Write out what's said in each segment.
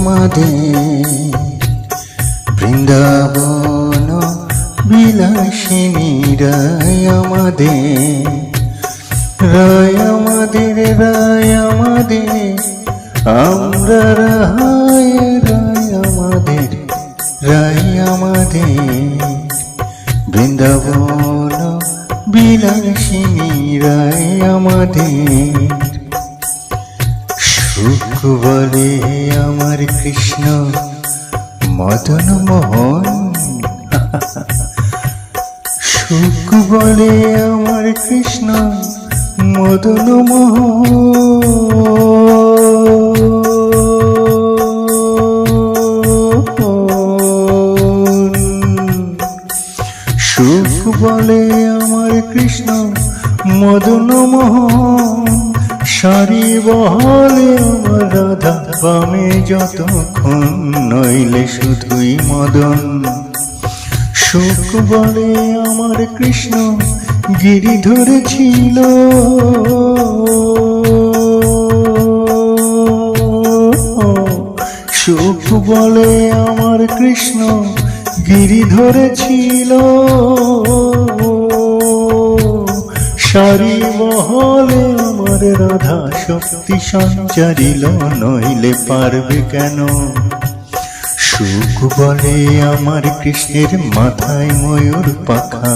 আমাদের। বৃন্দাবন বিলাসিনী রায় আমাদের। রায় আমাদের রায় আমাদের। আমরা রায় রায় আমাদের রায় আমাদের। বৃন্দাবন বিলাসিনী রায় আমাদের। সুখ বলে আমার কৃষ্ণ মদন মোহন। সুখ বলে আমার কৃষ্ণ মদন মোহন। সুখ বলে আমার কৃষ্ণ মদন মোহন। সারি বহলে আমার রাধা বামে যতক্ষণ নইলে শুধুই মদন। সুখ বলে আমার কৃষ্ণ, গিরি ধরেছিল। সুখ বলে আমার কৃষ্ণ, গিরি ধরেছিল। সারি মহলে আমার রাধা, শক্তি সঞ্চারিল, নইলে পারবে কেন? সুখ বলে আমার কৃষ্ণের মাথায় ময়ূর পাখা।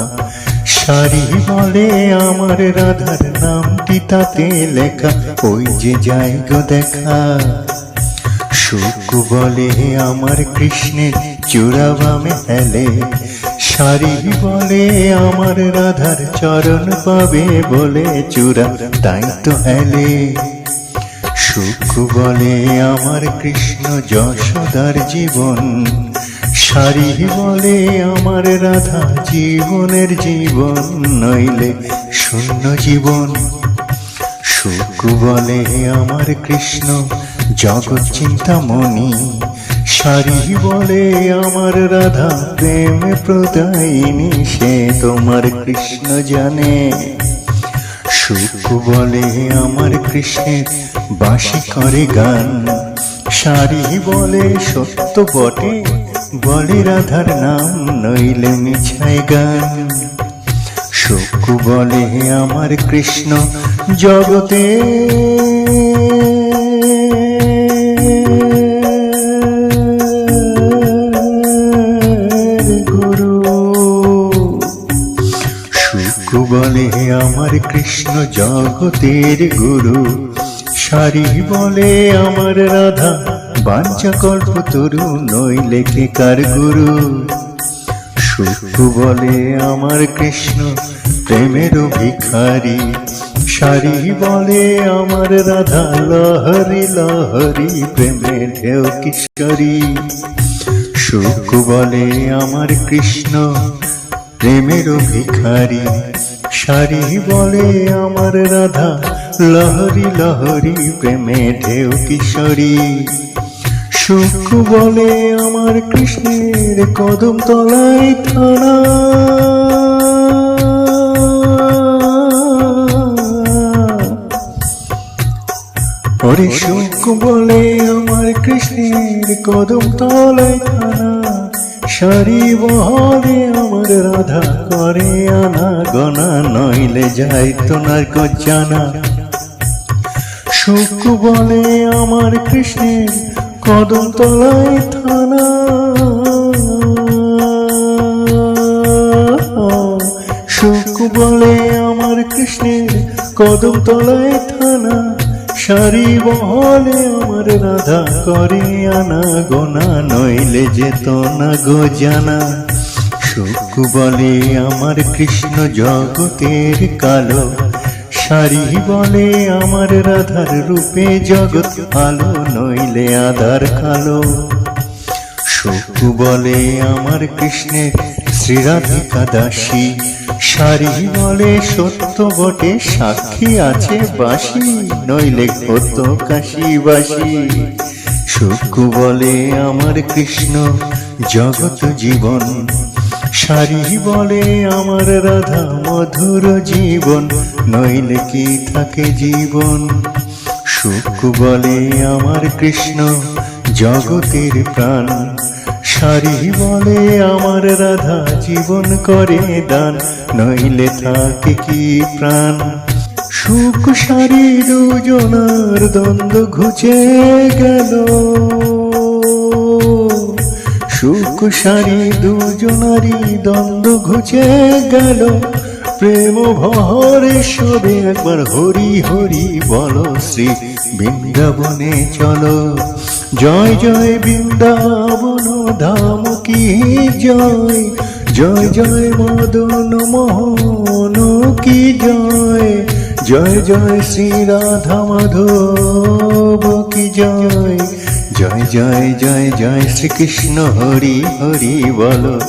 সারি বলে আমার রাধার নামটি তাতে লেখা, ওই যে যাই গো দেখা। সুখ বলে আমার কৃষ্ণের চূড়া বামে হেলে সারি বলে আমার রাধার চরণ পাবে বলে চূড়া তাই তো হেলে। সুখ বলে আমার কৃষ্ণ যশোদার জীবন। সারি বলে আমার রাধা জীবনের জীবন, নইলে শূন্য জীবন। সুখ বলে আমার কৃষ্ণ জগৎ চিন্তামণি সারি বলে আমার রাধা প্রেম প্রদায়িনী, সে তোমার কৃষ্ণ জানে। সুখ বলে আমার কৃষ্ণের বাসি করে গান। সারি বলে সত্য বটে, বলে রাধার নাম নইলে মিছাই গান। সুখ বলে আমার কৃষ্ণ জগতে কৃষ্ণ জগতের গুরু। সারি বলে আমার রাধা বাঞ্চা কল্প তরু নইলে কে কার গুরু। সুখ বলে আমার কৃষ্ণ, প্রেমের ভিখারি। সারি বলে আমার রাধা, লহরি লহরি, প্রেমের ঢেউ কিশোরী। সুখ বলে আমার কৃষ্ণ, প্রেমের ভিখারি। সারি বলে আমার রাধা, লহরি লহরি, প্রেমে ঢেউ কিশোরী। সুখ বলে আমার কৃষ্ণের কদম তলায় থানা। ওরে সুখ বলে আমার কৃষ্ণের কদম তলায় থানা। সারি বহরে গনা নইলে যাই তোনার জানা। সুখ বলে আমার কৃষ্ণের কদম তলায় থানা। সুখ বলে আমার কৃষ্ণের কদম তলায় থানা। সারি বহলে আমার রাধা করে আনা গোনা নইলে যেত না গো জানা। সুখ বলে আমার কৃষ্ণ জগতের কালো। সারি বলে আমার রাধার রূপে জগৎ আলো নইলে আধার কালো। সুখ বলে আমার কৃষ্ণের শ্রীরাধিকা দাসী। সারি বলে সত্য বটে, সাক্ষী আছে বাসি, নইলে কত কাশি বাসি। সুখ বলে আমার কৃষ্ণ জগৎ জীবন। সারি বলে আমার রাধা মধুর জীবন, নইলে কি থাকে জীবন? সুখ বলে আমার কৃষ্ণ, জগতের প্রাণ। সারি বলে আমার রাধা জীবন করে দান, নইলে থাকে কি প্রাণ? সুখ সারি দুজনার দ্বন্দ্ব ঘুচে গেল। সুখ সারি দুজনারি দ্বন্দ্ব ঘুচে গেল। প্রেম ভরে সবে একবার হরি হরি বলো শ্রী বৃন্দাবনে চলো। জয় জয় বৃন্দাবন, ধাম কি জয়? জয় জয় মদন মোহন কি জয়? জয় জয় শ্রী রাধা মাধব কি জয়? জয় জয় জয় জয় শ্রীকৃষ্ণ, হরি হরি বলো।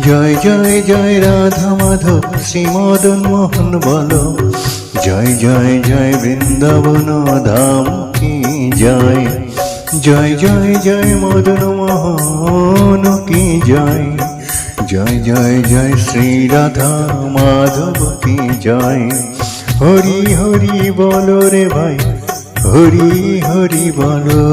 জয় জয় জয় রাধা মাধব শ্রী মদন মোহন বলো। জয় জয় জয় বৃন্দাবন ধাম কি জয়। জয় জয় জয় মদন মোহন কি জয়। জয় জয় জয় শ্রী রাধা মাধব কি জয়। হরি হরি বলো রে ভাই হরি হরি বলো।